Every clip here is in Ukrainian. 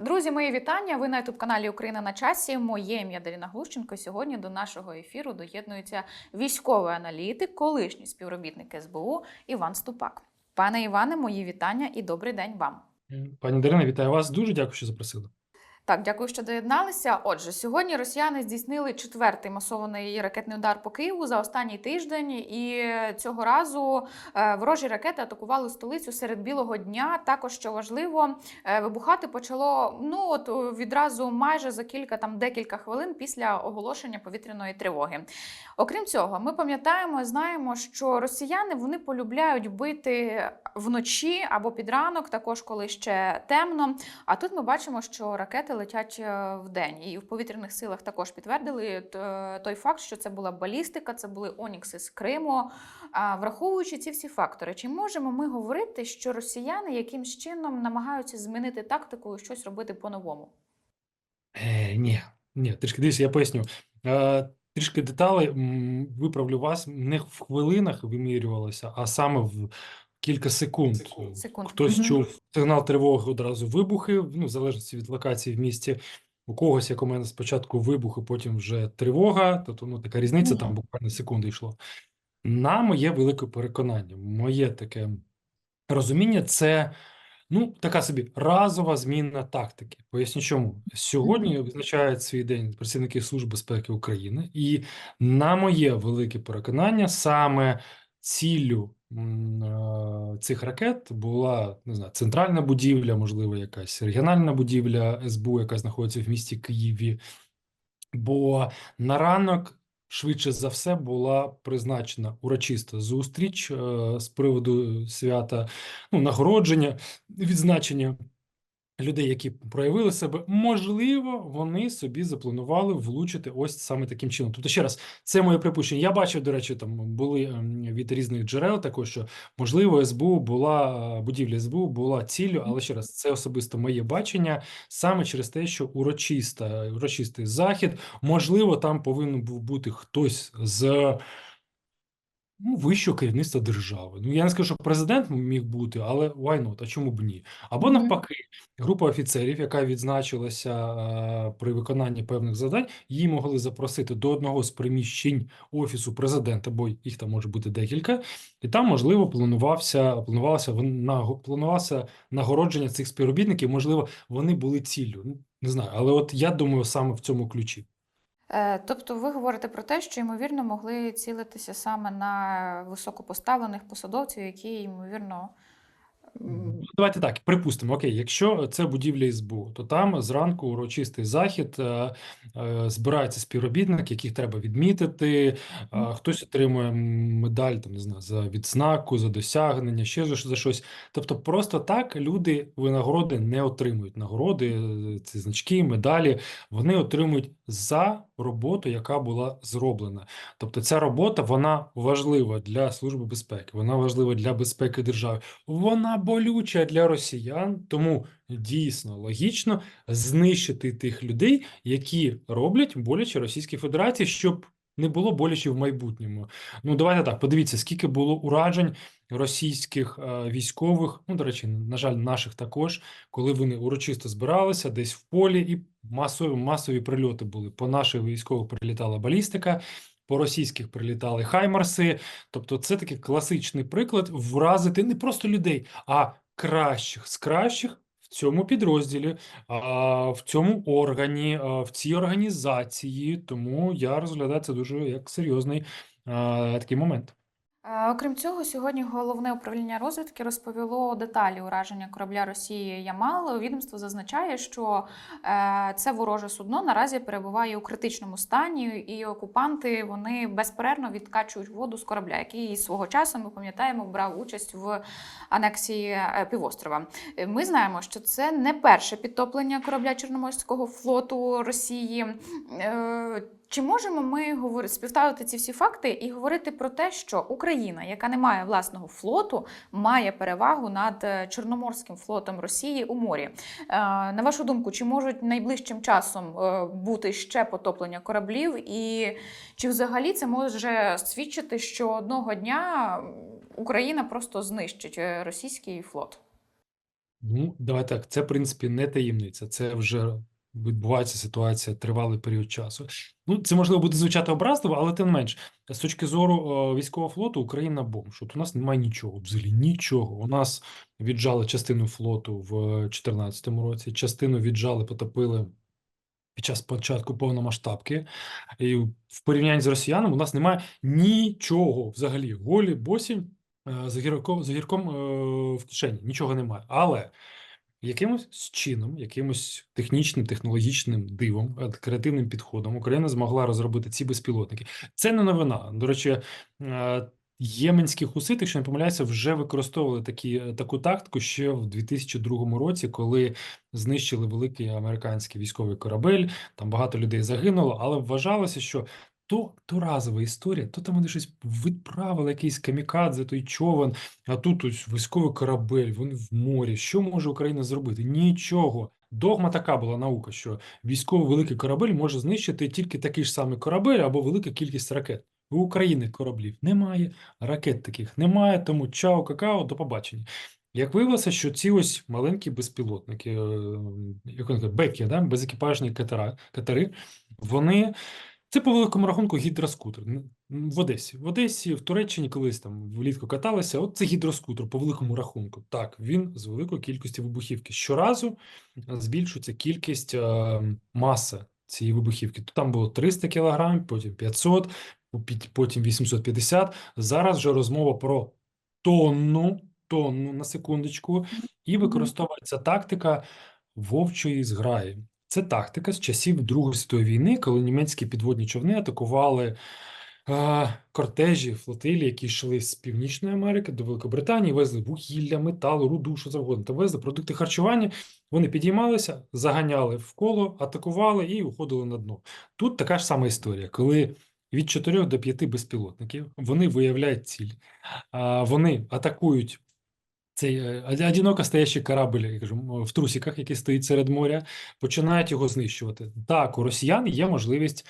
Друзі, мої вітання. Ви на ютуб каналі Україна на часі. Моє ім'я Даріна Глущенко. Сьогодні до нашого ефіру доєднується військовий аналітик, колишній співробітник СБУ Іван Ступак. Пане Іване, мої вітання і добрий день вам. Пані Дарина, вітаю вас. Дуже дякую, що запросили. Так, дякую, що доєдналися. Отже, сьогодні росіяни здійснили четвертий масований ракетний удар по Києву за останній тиждень, і цього разу е, ворожі ракети атакували столицю серед білого дня. Також що важливо, е, вибухати почало ну от е, відразу майже за кілька там декілька хвилин після оголошення повітряної тривоги. Окрім цього, ми пам'ятаємо, і знаємо, що росіяни вони полюбляють бити вночі або під ранок, також коли ще темно. А тут ми бачимо, що ракети летять е, вдень. І в повітряних силах також підтвердили е, той факт, що це була балістика, це були Онікси з Криму. Враховуючи ці всі фактори, чи можемо ми говорити, що росіяни якимсь чином намагаються змінити тактику і щось робити по-новому? Е, ні, ні, трішки дивіться, я поясню. Е, трішки деталей виправлю вас. Не в хвилинах вимірювалося, а саме в кілька секунд. Секунд. Хтось Мгм. чув сигнал тривоги, одразу вибухи, ну, в залежності від локації в місті. У когось, як у мене, спочатку вибухи, потім вже тривога. Тобто, ну, така різниця, там буквально секунди йшло. На моє велике переконання, моє таке розуміння, це ну, така собі разова зміна тактики. Поясню чому. Сьогодні відзначають свій день працівники Служби безпеки України, і на моє велике переконання, саме ціллю цих ракет була не знаю, центральна будівля, можливо, якась регіональна будівля СБУ, яка знаходиться в місті Києві. Бо на ранок, швидше за все, була призначена урочиста зустріч е, з приводу свята, ну, нагородження, відзначення людей, які проявили себе. Можливо, вони собі запланували влучити ось саме таким чином. Тобто, ще раз, це моє припущення. Я бачив, до речі, там були ем, від різних джерел також, що можливо СБУ була е, будівля СБУ була ціллю, але ще раз, це особисто моє бачення саме через те, що урочиста, урочистий захід, можливо, там повинен був бути хтось з ну, вищого керівництва держави. Ну, я не скажу, що президент міг бути, але why not? А чому б ні? Або навпаки, група офіцерів, яка відзначилася е, при виконанні певних завдань, її могли запросити до одного з приміщень офісу президента, бо їх там може бути декілька, і там, можливо, планувався, планувалося наго- планувалося нагородження цих співробітників. Можливо, вони були ціллю. Ну, не знаю, але от я думаю, саме в цьому ключі. Е, Тобто ви говорите про те, що ймовірно могли цілитися саме на високопоставлених посадовців, які ймовірно. Давайте так, припустимо, окей, якщо це будівля СБУ, то там зранку урочистий захід, е, е, збираються співробітники, яких треба відмітити, е, хтось отримує медаль, там, не знаю, за відзнаку, за досягнення, ще за, за щось. Тобто просто так люди винагороди не отримують. Нагороди, е, ці значки, медалі, вони отримують за роботу, яка була зроблена. Тобто ця робота, вона важлива для Служби безпеки, вона важлива для безпеки держави. Вона болюча для росіян, тому дійсно логічно знищити тих людей, які роблять боляче Російській Федерації, щоб не було боляче в майбутньому. Ну давайте так. Подивіться, скільки було уражень російських е, військових. Ну, до речі, на жаль, наших також, коли вони урочисто збиралися десь в полі, і масові масові прильоти були. По наших військових прилітала балістика. По російських прилітали хаймарси, тобто це такий класичний приклад вразити не просто людей, а кращих з кращих в цьому підрозділі, в цьому органі, в цій організації. Тому я розглядаю це дуже як серйозний такий момент. Е, Окрім цього, сьогодні головне управління розвідки розповіло деталі ураження корабля Росії Ямал. Відомство зазначає, що е, це вороже судно наразі перебуває у критичному стані, і окупанти вони безперервно відкачують воду з корабля, який свого часу ми пам'ятаємо брав участь в анексії е, півострова. Ми знаємо, що це не перше підтоплення корабля Чорноморського флоту Росії. Чи можемо ми говорити співставити ці всі факти і говорити про те, що Україна, яка не має власного флоту, має перевагу над е, Чорноморським флотом Росії у морі? Е, На вашу думку, чи можуть найближчим часом е, бути ще потоплення кораблів, і чи взагалі це може свідчити, що одного дня Україна просто знищить російський флот? Ну, давай так, це, в принципі, не таємниця. Це вже відбувається ситуація тривалий період часу. Ну, це можливо буде звучати образливо, але тим менш, з точки зору військового флоту, Україна бомж. От у нас немає нічого, взагалі нічого. У нас віджали частину флоту в 2014 році, частину віджали, потопили під час початку повномасштабки. І в порівнянні з росіянами у нас немає нічого взагалі. Голі, босі, е, з гірком, з гірком е, в кишені. Нічого немає. Але якимось чином, якимось технічним, технологічним дивом, е, креативним підходом Україна змогла розробити ці безпілотники. Це не новина. До речі, е, єменські хусити, якщо не помиляюся, вже використовували такі, таку тактику ще в 2002 році, коли знищили великий американський військовий корабель. Там багато людей загинуло, але вважалося, що то, то разова історія, то там вони щось відправили, якийсь камікадзе, той човен, а тут ось військовий корабель, він в морі. Що може Україна зробити? Нічого. Догма така була наука, що військовий великий корабель може знищити тільки такий ж самий корабель або велика кількість ракет. У України кораблів немає, ракет таких немає, тому чао, какао, до побачення. Як виявилося, що ці ось маленькі безпілотники, е, як вони кажуть, беки, да, безекіпажні катера, катери, вони це по великому рахунку гідроскутер. В Одесі. В Одесі, в Туреччині колись там влітку каталися. От це гідроскутер по великому рахунку. Так, він з великою кількістю вибухівки. Щоразу збільшується кількість е, маси цієї вибухівки. То там було 300 кг, потім 500, потім 850. Зараз вже розмова про тонну, тонну на секундочку, і використовується тактика вовчої зграї. Це тактика з часів Другої світової війни, коли німецькі підводні човни атакували е, кортежі, флотилі, які йшли з Північної Америки до Великобританії, везли вугілля, метал, руду, що завгодно, та везли продукти харчування. Вони підіймалися, заганяли в коло, атакували і уходили на дно. Тут така ж сама історія, коли від 4 до 5 безпілотників вони виявляють ціль, а, вони атакують цей е, одиноко стоящий корабль, я кажу, в трусиках, який стоїть серед моря, починають його знищувати. Так, у росіян є можливість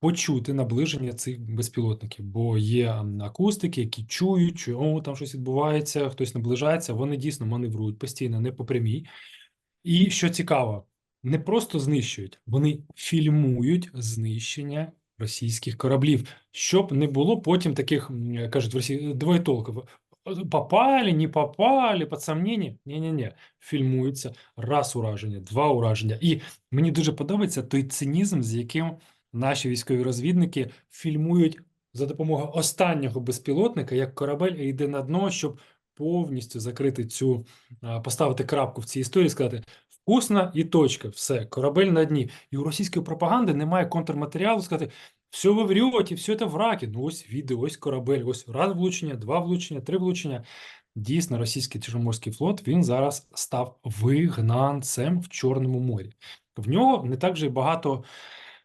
почути наближення цих безпілотників, бо є акустики, які чують, о, там щось відбувається, хтось наближається. Вони дійсно маневрують постійно, не по прямій. І що цікаво, не просто знищують, вони фільмують знищення російських кораблів, щоб не було потім таких, кажуть в Росії, двоєтолків. Попали, не попали, під сомнення. Ні-ні-ні, фільмується раз ураження, два ураження. І мені дуже подобається той цинізм, з яким наші військові розвідники фільмують за допомогою останнього безпілотника, як корабель йде на дно, щоб повністю закрити цю, поставити крапку в цій історії, сказати вкусно і точка, все, корабель на дні. І у російської пропаганди немає контрматеріалу сказати, все ви врете, все це враки. Ну ось відео, ось корабель, ось раз влучення, два влучення, три влучення. Дійсно, російський Чорноморський флот він зараз став вигнанцем в Чорному морі. В нього не так же багато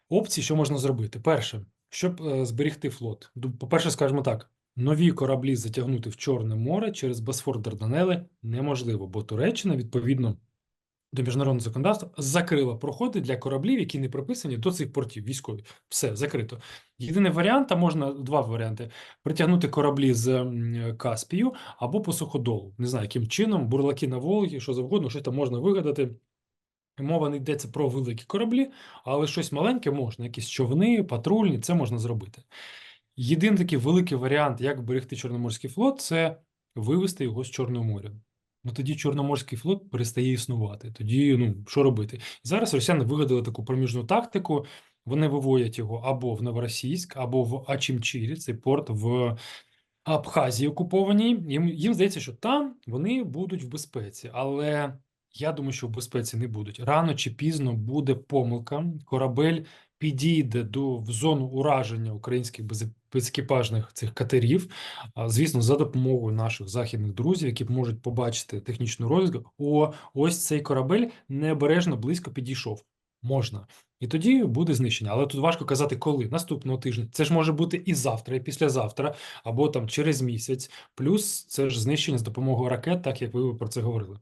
опцій, що можна зробити. Перше, щоб е, зберегти флот. По-перше, скажімо так, нові кораблі затягнути в Чорне море через Босфор Дарданели неможливо, бо Туреччина, відповідно до міжнародного законодавства, закрила проходи для кораблів, які не прописані до цих портів військові. Все, закрито. Єдиний варіант, а можна два варіанти: притягнути кораблі з Каспію або по суходолу. Не знаю, яким чином, бурлаки на Волгі, що завгодно, що там можна вигадати. Мова не йдеться про великі кораблі, але щось маленьке можна, якісь човни, патрульні, це можна зробити. Єдиний такий великий варіант, як берегти Чорноморський флот, це вивести його з Чорного моря. Ну тоді Чорноморський флот перестає існувати. Тоді, ну, що робити? Зараз росіяни вигадали таку проміжну тактику. Вони виводять його або в Новоросійськ, або в Ачимчирі, цей порт в Абхазії окупованій. Їм, їм здається, що там вони будуть в безпеці, але я думаю, що в безпеці не будуть. Рано чи пізно буде помилка. Корабель підійде до в зону ураження українських без- безекіпажних цих катерів. Звісно, за допомогою наших західних друзів, які можуть побачити технічну розвідку. О, ось цей корабель необережно близько підійшов. Можна. І тоді буде знищення. Але тут важко казати, коли наступного тижня. Це ж може бути і завтра, і післязавтра, або там через місяць. Плюс це ж знищення з допомогою ракет, так як ви про це говорили.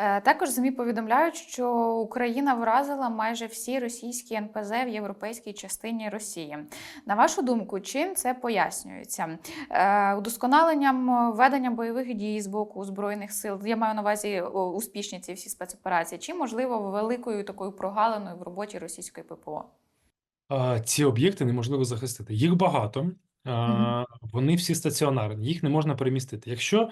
Е, Також ЗМІ повідомляють, що Україна вразила майже всі російські НПЗ в європейській частині Росії. На вашу думку, чим це пояснюється? Е, Удосконаленням ведення бойових дій з боку збройних сил. Я маю на увазі успішні ці всі спецоперації, чи можливо великою такою прогалиною в роботі російської ППО? Ці об'єкти неможливо захистити. Їх багато, вони всі стаціонарні, їх не можна перемістити. Якщо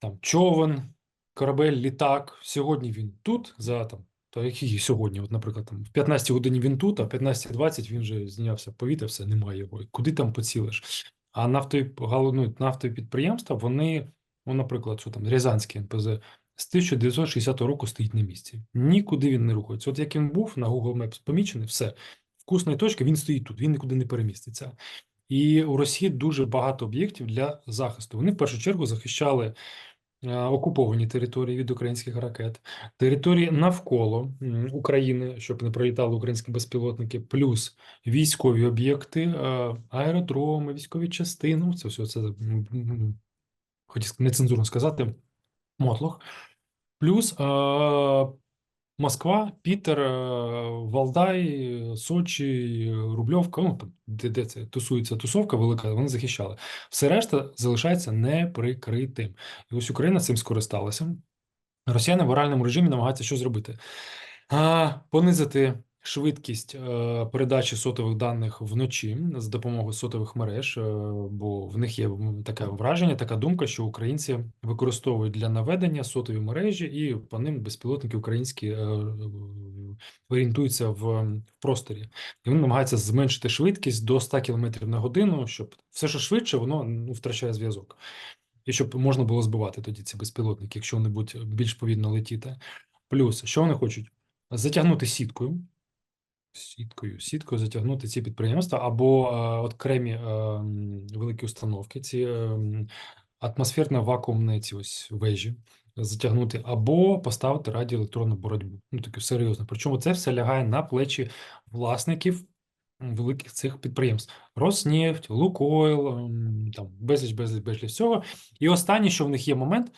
там човен, корабель, літак, сьогодні він тут, за там, то який сьогодні, от, наприклад, там, в 15 годині він тут, а в 15.20 він вже знявся повітря, все, немає його. Куди там поцілиш? А нафтові, ну, нафтові підприємства, вони, ну, наприклад, що там, Рязанський НПЗ, з 1960 року стоїть на місці. Нікуди він не рухається. От як він був на Google Maps помічений, все. Вкусної точки, він стоїть тут, він нікуди не переміститься. І у Росії дуже багато об'єктів для захисту. Вони в першу чергу захищали окуповані території від українських ракет, території навколо України, щоб не пролітали українські безпілотники, плюс військові об'єкти, е, аеродроми, військові частини. ну, Це все це хотів нецензурно сказати, мотлох. Плюс е, Москва, Пітер, е, Валдай, Сочі, Рубльовка, ну там, де, де це тусується тусовка велика, вони захищали. Все решта залишається неприкритим. І ось Україна цим скористалася. Росіяни в оральному режимі намагаються що зробити? А, понизити швидкість е, передачі сотових даних вночі з допомогою сотових мереж, е, бо в них є таке враження, така думка, що українці використовують для наведення сотові мережі, і по ним безпілотники українські е, орієнтуються в, в просторі. І вони намагаються зменшити швидкість до 100 км на годину, щоб все, що швидше, воно ну, втрачає зв'язок. І щоб можна було збивати тоді ці безпілотники, якщо вони будуть більш повільно летіти. Плюс, що вони хочуть? Затягнути сіткою. Сіткою, сіткою затягнути ці підприємства або е, окремі е, великі установки, ці е, м, атмосферно-вакуумні ці ось вежі затягнути, або поставити радіоелектронну боротьбу. Ну таке серйозно. Причому це все лягає на плечі власників великих цих підприємств: Роснефть, Лукойл, там безліч, безліч, безліч всього. І останнє, що в них є момент,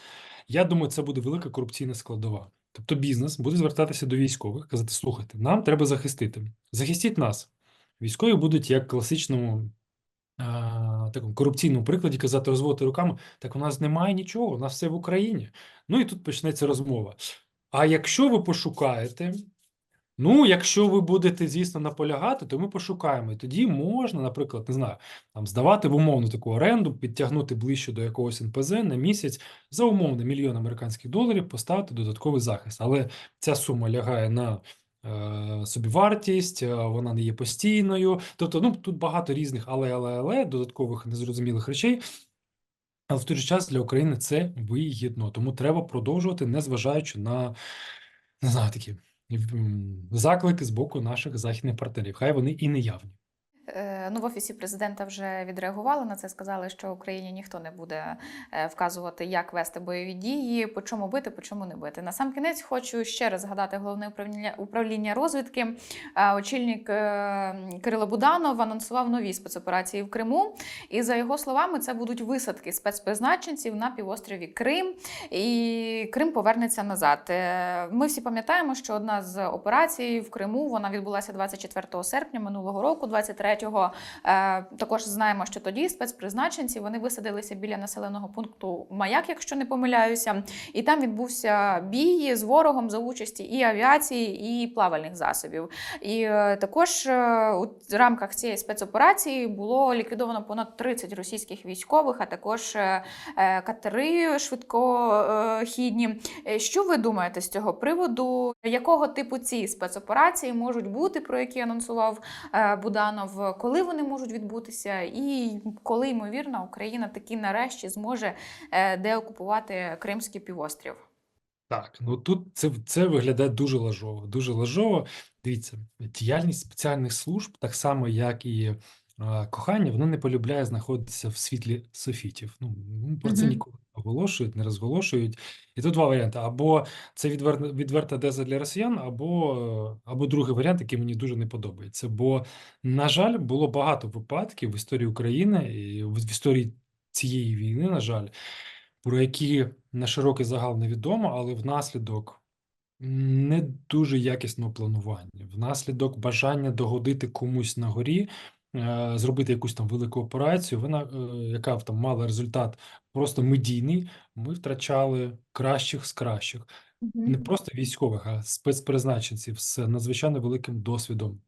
я думаю, це буде велика корупційна складова. Тобто бізнес буде звертатися до військових, казати: слухайте, нам треба захистити. Захистіть нас. Військові будуть як класичному а, такому корупційному прикладі казати, розводити руками, так у нас немає нічого, у нас все в Україні. Ну і тут почнеться розмова. А якщо ви пошукаєте, ну, якщо ви будете, звісно, наполягати, то ми пошукаємо. І тоді можна, наприклад, не знаю, там здавати в умовну таку оренду, підтягнути ближче до якогось НПЗ на місяць за умовно мільйон американських доларів, поставити додатковий захист. Але ця сума лягає на е, собівартість, е, вона не є постійною. Тобто, ну тут багато різних але, але, але додаткових незрозумілих речей. Але в той же час для України це вигідно, тому треба продовжувати, незважаючи на не знаю, такі заклики з боку наших західних партнерів. Хай вони і не явні. Ну, в офісі президента вже відреагували на це. Сказали, що Україні ніхто не буде е, вказувати, як вести бойові дії, по чому бити, по чому не бити. На сам кінець хочу ще раз згадати головне управління управління розвідки. Е, Очільник е, Кирило Буданов анонсував нові спецоперації в Криму. І за його словами, це будуть висадки спецпризначенців на півострові Крим, і Крим повернеться назад. Е, Ми всі пам'ятаємо, що одна з операцій в Криму вона відбулася 24 серпня минулого року, 23-го. Е, Також знаємо, що тоді спецпризначенці вони висадилися біля населеного пункту Маяк, якщо не помиляюся, і там відбувся бій з ворогом за участі і авіації, і плавальних засобів. І е, також е, у рамках цієї спецоперації було ліквідовано понад 30 російських військових, а також катери швидкохідні. Що ви думаєте з цього приводу? Якого типу ці спецоперації можуть бути, про які анонсував Буданов? Коли вони можуть відбутися, і коли ймовірно Україна таки нарешті зможе е, деокупувати Кримський півострів? Так, ну тут це, це виглядає дуже лажово. Дуже лажово. Дивіться, діяльність спеціальних служб, так само як і е, кохання, воно не полюбляє знаходитися в світлі софітів. Ну, ну, про це ніколи оголошують, не розголошують. І тут два варіанти: або це відверта, відверта деза для росіян, або, е, або другий варіант, який мені дуже не подобається. Бо, на жаль, було багато випадків в історії України і в історії цієї війни, на жаль, про які на широкий загал невідомо, але внаслідок не дуже якісного планування, внаслідок бажання догодити комусь на горі, зробити якусь там велику операцію, вона, е, яка там мала результат просто медійний, ми втрачали кращих з кращих. Не просто військових, а спецпризначенців з надзвичайно великим досвідом,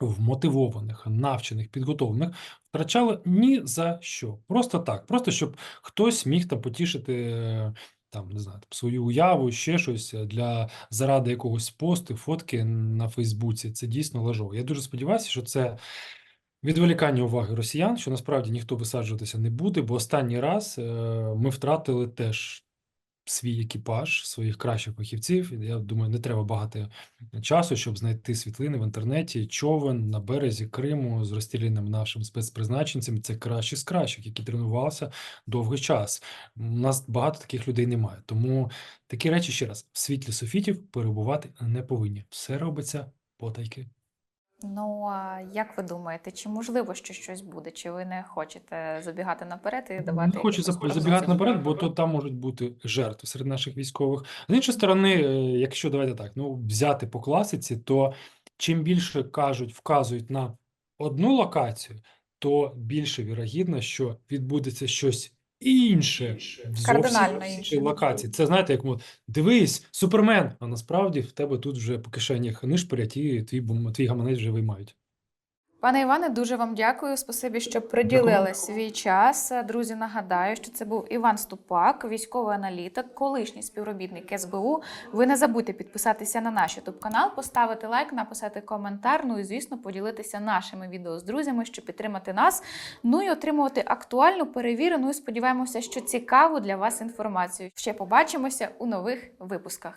вмотивованих, навчених, підготовлених, втрачали ні за що. Просто так, просто щоб хтось міг там потішити е, там, не знаю, свою уяву, ще щось е, для заради якогось посту, фотки на Фейсбуці. Це дійсно лажово. Я дуже сподіваюся, що це відволікання уваги росіян, що насправді ніхто висаджуватися не буде, бо останній раз е, ми втратили теж свій екіпаж, своїх кращих фахівців. Я думаю, не треба багато часу, щоб знайти світлини в інтернеті. Човен на березі Криму з розстріляним нашим спецпризначенцем. Це кращі з кращих, які тренувалися довгий час. У нас багато таких людей немає. Тому такі речі ще раз в світлі софітів перебувати не повинні. Все робиться потайки. Ну, а як ви думаєте, чи можливо, що щось буде? Чи ви не хочете забігати наперед і давати Не хочу забігати наперед, бо то там можуть бути жертви серед наших військових. З іншої сторони, е, якщо давайте так, ну взяти по класиці, то чим більше кажуть, вказують на одну локацію, то більше вірогідно, що відбудеться щось інше в Кардинально зовсім інше. локації. Це знаєте, як дивись, супермен, а насправді в тебе тут вже по кишенях нишпорять і твій бум- твій гаманець вже виймають. Пане Іване, дуже вам дякую. Спасибі, що приділили свій час. Друзі, нагадаю, що це був Іван Ступак, військовий аналітик, колишній співробітник СБУ. Ви не забудьте підписатися на наш YouTube канал, поставити лайк, написати коментар. Ну і звісно, поділитися нашими відео з друзями, щоб підтримати нас. Ну і отримувати актуальну, перевірену. і Сподіваємося, що цікаву для вас інформацію. Ще побачимося у нових випусках.